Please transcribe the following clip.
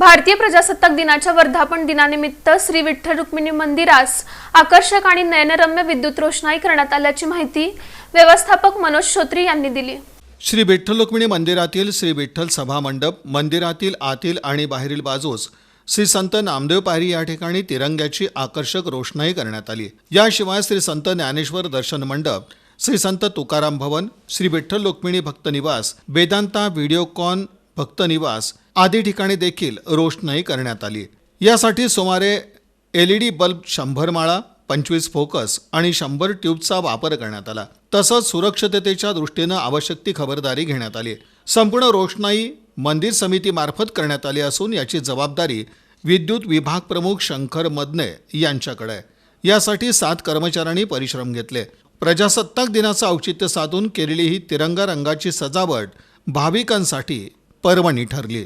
भारतीय प्रजासत्ताक दिनाच्या वर्धापन दिनानिमित्त श्री विठ्ठल रुक्मिणी मंदिरास आकर्षक आणि नयनरम्य विद्युत रोषणाई करण्यात आल्याची माहिती व्यवस्थापक मनोज श्रोत्री यांनी दिली. श्री विठ्ठल रुक्मिणी मंदिरातील श्री विठ्ठल सभा मंडप मंदिरातील आतील आणि बाहेरील बाजूस श्री संत नामदेव पायरी या ठिकाणी तिरंग्याची आकर्षक रोषणाई करण्यात आली. याशिवाय श्री संत ज्ञानेश्वर दर्शन मंडप श्री संत तुकाराम भवन श्री विठ्ठल रुक्मिणी भक्त निवास वेदांता व्हिडिओकॉन भक्त निवास आदी ठिकाणी देखील रोषणाई करण्यात आली. यासाठी सुमारे एल ई डी बल्ब शंभर माळा पंचवीस फोकस आणि शंभर ट्यूबचा वापर करण्यात आला. तसंच सुरक्षिततेच्या दृष्टीनं आवश्यक ती खबरदारी घेण्यात आली. संपूर्ण रोषणाई मंदिर समितीमार्फत करण्यात आली असून याची जबाबदारी विद्युत विभाग प्रमुख शंकर मदने यांच्याकडे आहे. यासाठी सात कर्मचाऱ्यांनी परिश्रम घेतले. प्रजासत्ताक दिनाचं औचित्य साधून केलेली ही तिरंगा रंगाची सजावट भाविकांसाठी पर्वणी ठरली.